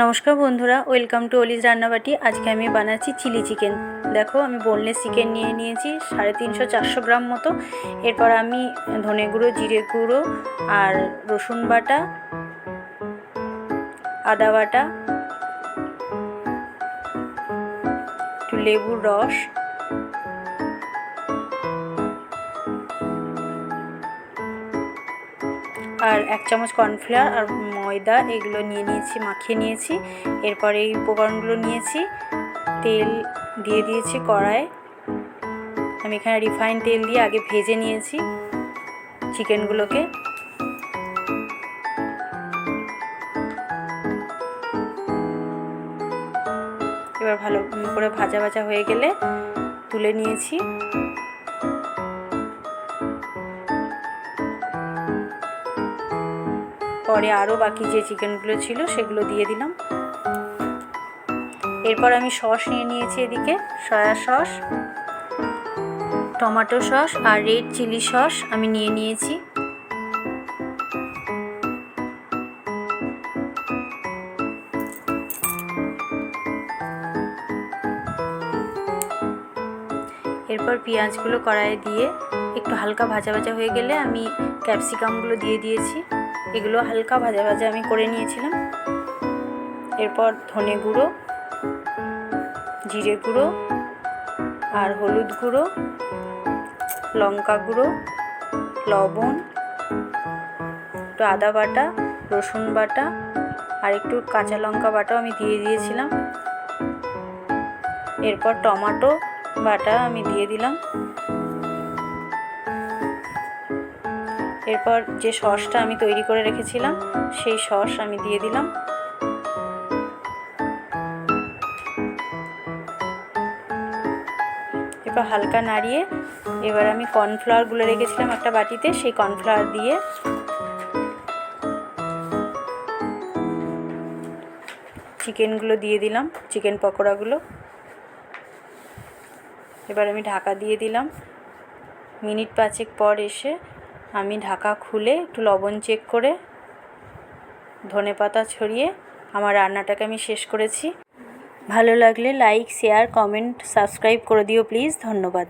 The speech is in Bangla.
নমস্কার বন্ধুরা, ওয়েলকাম টু অলিজ রান্নাবাটি। আজকে আমি বানাচ্ছি চিলি চিকেন। দেখো, আমি বললে চিকেন নিয়ে নিয়েছি, সাড়ে তিনশো চারশো গ্রাম মতো। এরপর আমি ধনে গুঁড়ো, জিরে গুঁড়ো আর রসুন বাটা, আদা বাটা, একটু লেবুর রস আর এক চামচ কর্নফ্লাওয়ার আর ময়দা এগুলো নিয়ে নিয়েছি, মাখিয়ে নিয়েছি। এরপরে এই উপকরণগুলো নিয়েছি। তেল দিয়ে দিয়েছি কড়ায় আমি এখানে রিফাইন তেল দিয়ে আগে ভেজে নিয়েছি চিকেনগুলোকে। এবার ভালো করে ভাজা ভাজা হয়ে গেলে তুলে নিয়েছি। পরে আরও বাকি যে চিকেনগুলো ছিল সেগুলো দিয়ে দিলাম। এরপর আমি সস নিয়ে নিয়েছি এদিকে, সয়া সস, টমেটো সস আর রেড চিলি সস আমি নিয়ে নিয়েছি। এরপর পেঁয়াজগুলো কড়াইয়ে দিয়ে একটু হালকা ভাজা ভাজা হয়ে গেলে আমি ক্যাপসিকামগুলো দিয়ে দিয়েছি। এগুলো হালকা ভাজা ভাজা আমি করে নিয়েছিলাম। এরপর ধনে গুঁড়ো, জিরে গুঁড়ো আর হলুদ গুঁড়ো, লঙ্কা গুঁড়ো, লবণ, একটু আদা বাটা, রসুন বাটা আর একটু কাঁচা লঙ্কা বাটাও আমি দিয়ে দিয়েছিলাম। এরপর টমাটো বাটা আমি দিয়ে দিলাম। এরপর যে সসটা আমি তৈরি করে রেখেছিলাম, সেই সস আমি দিয়ে দিলাম। এরপর হালকা নাড়িয়ে এবার আমি কর্নফ্লাওয়ারগুলো রেখেছিলাম একটা বাটিতে, সেই কর্নফ্লাওয়ার দিয়ে চিকেনগুলো দিয়ে দিলাম, চিকেন পকোড়াগুলো এবার আমি ঢাকা দিয়ে দিলাম। মিনিট পাঁচেক পর এসে আমি ঢাকা খুলে একটু লবণ চেক করে ধনে পাতা ছড়িয়ে আমার রান্নাটাকে আমি শেষ করেছি। ভালো লাগলে লাইক শেয়ার কমেন্ট সাবস্ক্রাইব করে দিও প্লিজ ধন্যবাদ।